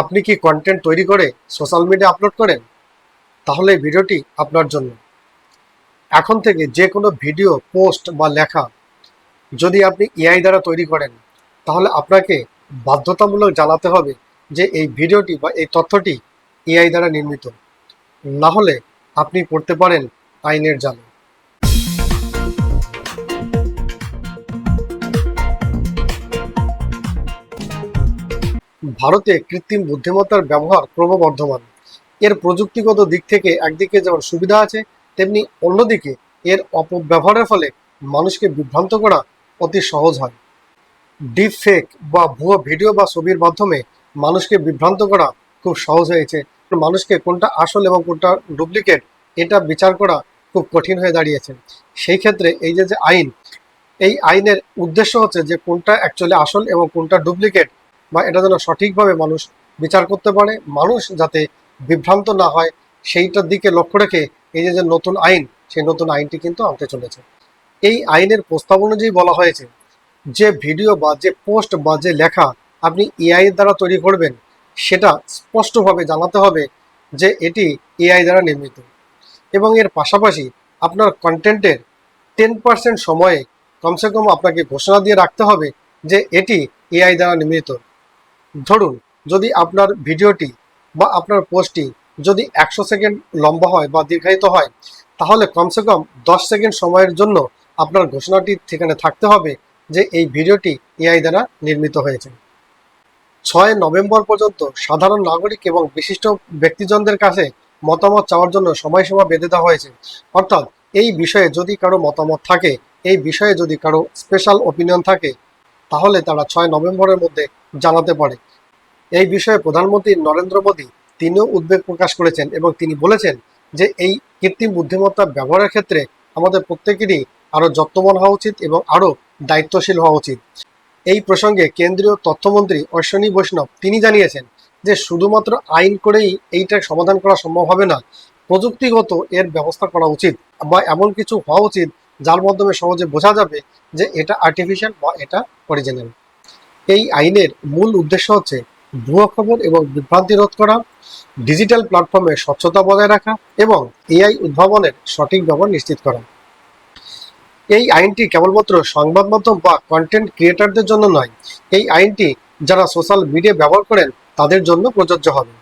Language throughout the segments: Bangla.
আপনি কি কন্টেন্ট তৈরি করে সোশ্যাল মিডিয়া আপলোড করেন? তাহলে এই ভিডিওটি আপনার জন্য। এখন থেকে যে কোনো ভিডিও পোস্ট বা লেখা যদি আপনি এআই দ্বারা তৈরি করেন, তাহলে আপনাকে বাধ্যতামূলক জানাতে হবে যে এই ভিডিওটি বা এই তথ্যটি এআই দ্বারা নির্মিত। না হলে আপনি পড়তে পারেন আইনের জালে। ভারতে কৃত্রিম বুদ্ধিমত্তার ব্যবহার ক্রমবর্ধমান। এর প্রযুক্তিগত দিক থেকে একদিকে যেমন সুবিধা আছে, তেমনি অন্যদিকে এর অপব্যবহারের ফলে মানুষকে বিভ্রান্ত করা অতি সহজ হয়। ডিপ ফেক বা ভুয়ো ভিডিও বা ছবির মাধ্যমে মানুষকে বিভ্রান্ত করা খুব সহজ হয়েছে। মানুষকে কোনটা আসল এবং কোনটা ডুপ্লিকেট, এটা বিচার করা খুব কঠিন হয়ে দাঁড়িয়েছে। সেই ক্ষেত্রে এই যে যে আইন, এই আইনের উদ্দেশ্য হচ্ছে যে কোনটা অ্যাকচুয়ালি আসল এবং কোনটা ডুপ্লিকেট বা এটা যেন সঠিকভাবে মানুষ বিচার করতে পারে, মানুষ যাতে বিভ্রান্ত না হয়, সেইটার দিকে লক্ষ্য রেখে এই যে যে নতুন আইন, সেই নতুন আইনটি কিন্তু আনতে চলেছে। এই আইনের প্রস্তাব অনুযায়ী বলা হয়েছে, যে ভিডিও বা যে পোস্ট বা যে লেখা আপনি এআই দ্বারা তৈরি করবেন, সেটা স্পষ্টভাবে জানাতে হবে যে এটি এআই দ্বারা নির্মিত। এবং এর পাশাপাশি আপনার কন্টেন্টের টেন পার্সেন্ট সময়ে কমসে কম আপনাকে ঘোষণা দিয়ে রাখতে হবে যে এটি এআই দ্বারা নির্মিত। ধরুন যদি আপনার ভিডিওটি বা আপনার পোস্টটি যদি একশো সেকেন্ড লম্বা হয় বা দীর্ঘায়িত হয়, তাহলে কমসে কম দশ সেকেন্ড সময়ের জন্য আপনার ঘোষণাটি সেখানে থাকতে হবে যে এই ভিডিওটি এআই দ্বারা নির্মিত হয়েছে। ছয় নভেম্বর পর্যন্ত সাধারণ নাগরিক এবং বিশিষ্ট ব্যক্তিজনদের কাছে মতামত চাওয়ার জন্য সময়সীমা বেঁধে দেওয়া হয়েছে। অর্থাৎ এই বিষয়ে যদি কারও মতামত থাকে, এই বিষয়ে যদি কারও স্পেশাল ওপিনিয়ন থাকে, তাহলে তারা ছয় নভেম্বরের মধ্যে জানাতে পারে। এই বিষয়ে প্রধানমন্ত্রী নরেন্দ্র মোদী তিনিও উদ্বেগ প্রকাশ করেছেন এবং তিনি বলেছেন যে, এই কৃত্রিম বুদ্ধিমত্তা ব্যবহারের ক্ষেত্রে আমাদের প্রত্যেকেরই আরও যত্নবান হওয়া উচিত এবং আরও দায়িত্বশীল হওয়া উচিত। এই প্রসঙ্গে কেন্দ্রীয় তথ্যমন্ত্রী অশ্বিনী বৈষ্ণব তিনি জানিয়েছেন যে, শুধুমাত্র আইন করেই এইটার সমাধান করা সম্ভব হবে না, প্রযুক্তিগত এর ব্যবস্থা করা উচিত বা এমন কিছু হওয়া উচিত যার মাধ্যমে সহজে বোঝা যাবে যে, এটা আর্টিফিশিয়াল বা এটা অরিজিনাল এই আইনের মূল উদ্দেশ্য হচ্ছে ভুয়ো খবর এবং বিভ্রান্তি রোধ করা, ডিজিটাল প্ল্যাটফর্মে স্বচ্ছতা বজায় রাখা এবং এআই উদ্ভাবনের সঠিক ব্যবহার নিশ্চিত করা। এই আইনটি কেবলমাত্র সংবাদ মাধ্যম বা কন্টেন্ট ক্রিয়েটারদের জন্য নয়, এই আইনটি যারা সোশ্যাল মিডিয়া ব্যবহার করেন তাদের জন্য প্রযোজ্য হবে।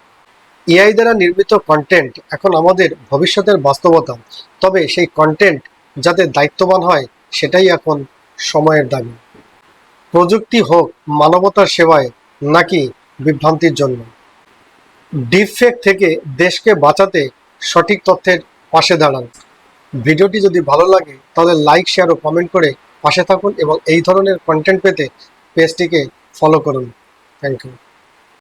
এআই দ্বারা নির্মিত কন্টেন্ট এখন আমাদের ভবিষ্যতের বাস্তবতা, তবে সেই কন্টেন্ট যাতে দায়িত্ববান হয় সেটাই এখন সময়ের দাবি। প্রযুক্তি হোক, মানবতার সেবায়, নাকি বিভ্রান্তির জন্য। ডিপফেক থেকে দেশকে বাঁচাতে সঠিক তথ্যের পাশে দাঁড়ান। ভিডিওটি যদি ভালো লাগে, তাহলে লাইক, শেয়ার ও কমেন্ট করে পাশে থাকুন এবং এই ধরনের কন্টেন্ট পেতে পেজটিকে ফলো করুন। Thank you